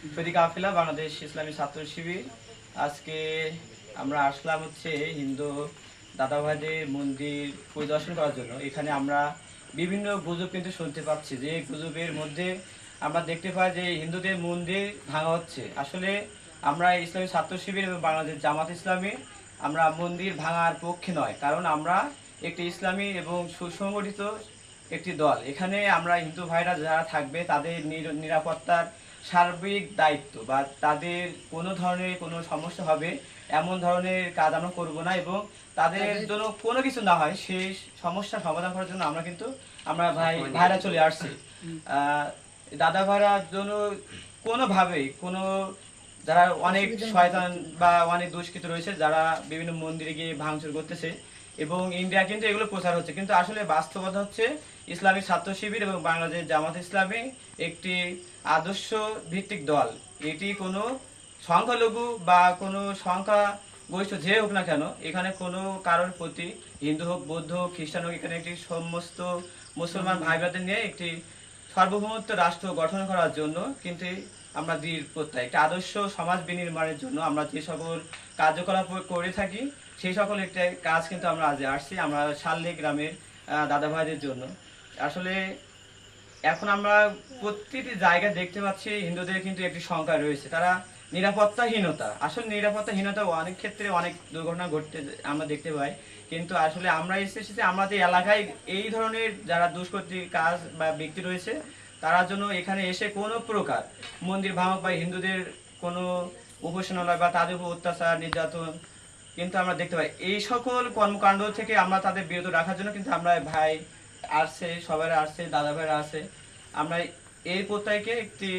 সৈদিক কাফিলা, বাংলাদেশ ইসলামী ছাত্র শিবির। আজকে আমরা আসলাম হচ্ছে হিন্দু দাদাভাইদের মন্দির পরিদর্শন করার জন্য। এখানে আমরা বিভিন্ন গুজব কিন্তু শুনতে পাচ্ছি। যে গুজবের মধ্যে আমরা দেখতে পাই যে হিন্দুদের মন্দির ভাঙা হচ্ছে। আসলে আমরা ইসলামী ছাত্র শিবির এবং বাংলাদেশ জামাত ইসলামী, আমরা মন্দির ভাঙার পক্ষে নয়। কারণ আমরা একটি ইসলামী এবং সুসংগঠিত একটি দল। এখানে আমরা হিন্দু ভাইরা যারা থাকবে, তাদের নির- নিরাপত্তার সার্বিক দায়িত্ব বা তাদের কোনো ধরনের কোনো সমস্যা হবে এমন ধরনের কাজ আমরা করব না এবং তাদের জন্য কোনো কিছু না হয় সেই সমস্যা সমাধান করার জন্য আমরা কিন্তু আমরা ভাই ভাইরা চলে আসছি। আহ, দাদা ভাইরার জন্য কোনোভাবেই কোনো যারা অনেক শয়তান বা অনেক দুষ্কৃত রয়েছে যারা বিভিন্ন মন্দিরে গিয়ে ভাঙচুর করতেছে এবং ইন্ডিয়া কিন্তু এগুলো প্রচার হচ্ছে। কিন্তু আসলে বাস্তবতা হচ্ছে ইসলামিক ছাত্র শিবির এবং বাংলাদেশ জামাত ইসলামী একটি আদর্শ ভিত্তিক দল। এটি কোনো সংখ্যালঘু বা কোনো সংখ্যা গোষ্ঠ যে হোক না কেন, এখানে কোনো কারোর প্রতি হিন্দু হোক, বৌদ্ধ হোক, খ্রিস্টান হোক, এখানে একটি সমস্ত মুসলমান ভাই বোনদের নিয়ে একটি সার্বভৌমত্ব রাষ্ট্র গঠন করার জন্য কিন্তু আমরা দৃঢ় প্রত্যয় একটা আদর্শ সমাজ বিনির্মাণের জন্য আমরা যে সকল কার্যকলাপ করে থাকি সেই সকল একটা কাজ কিন্তু আমরা আজ আসছি, আমরা শাল্লে গ্রামের দাদা ভাইদের জন্য। আসলে এখন আমরা প্রতিটি জায়গায় দেখতে পাচ্ছি হিন্দুদের কিন্তু একটি সংখ্যা রয়েছে। তারা নিরাপত্তাহীনতা, আসলে নিরাপত্তাহীনতা অনেক ক্ষেত্রে অনেক দুর্ঘটনা ঘটতে আমরা দেখতে পাই, কিন্তু আসলে আমরা এসেছি আমাদের এলাকায় এই ধরনের যারা দুষ্কৃতি কাজ বা ব্যক্তি রয়েছে, তারা জন্য এখানে এসে কোনো প্রকার মন্দির ভাঙক বা হিন্দুদের কোনো উপাসনালয় বা তাদের উপর অত্যাচার, নির্যাতন কিন্তু আমরা দেখতে পাই এই সকল কর্মকাণ্ড থেকে আমরা তাদের বিরত রাখার জন্য কিন্তু আমরা ভাই আসছে সবাই আসছে দাদা ভাইরা আছে আমরা এই প্রত্যয়কে একটি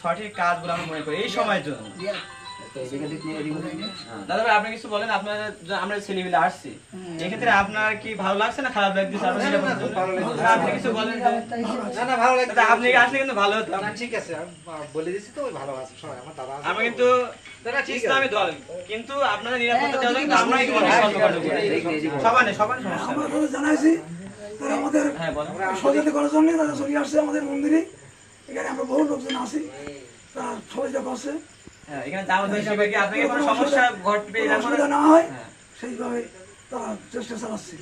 সঠিক কাজগুলো আমরা মনে করি এই সময়ের জন্য। দাদা ভাই আপনি কিছু বলেন? আপনার আমরা ছেলেমিলে আসছি। এক্ষেত্রে আপনার কি ভালো লাগছে না খারাপ লাগছে? আপনি কিছু বলেন না না ভালো লাগছে। আপনি আসলে কিন্তু ভালো হতো ঠিক আছে আমি বলে তো ভালো আছে সবাই আমার দাদা আমরা কিন্তু ইসলামী দল কিন্তু আপনাদের নিরাপত্তা দেওয়ার জন্য কিন্তু আমরাই অনেক কর্মকাণ্ড করি সবার নেই সবার সমস্যা আমরা জানাইছি তারা আমাদের হ্যাঁ করার জন্য তারা চলে আসছে আমাদের মন্দিরে। এখানে আমরা বহু লোকজন আছি তারা সহযোগিতা করছে। হ্যাঁ অসুবিধা না হয় হ্যাঁ। সেইভাবে তারা চেষ্টা চালাচ্ছে।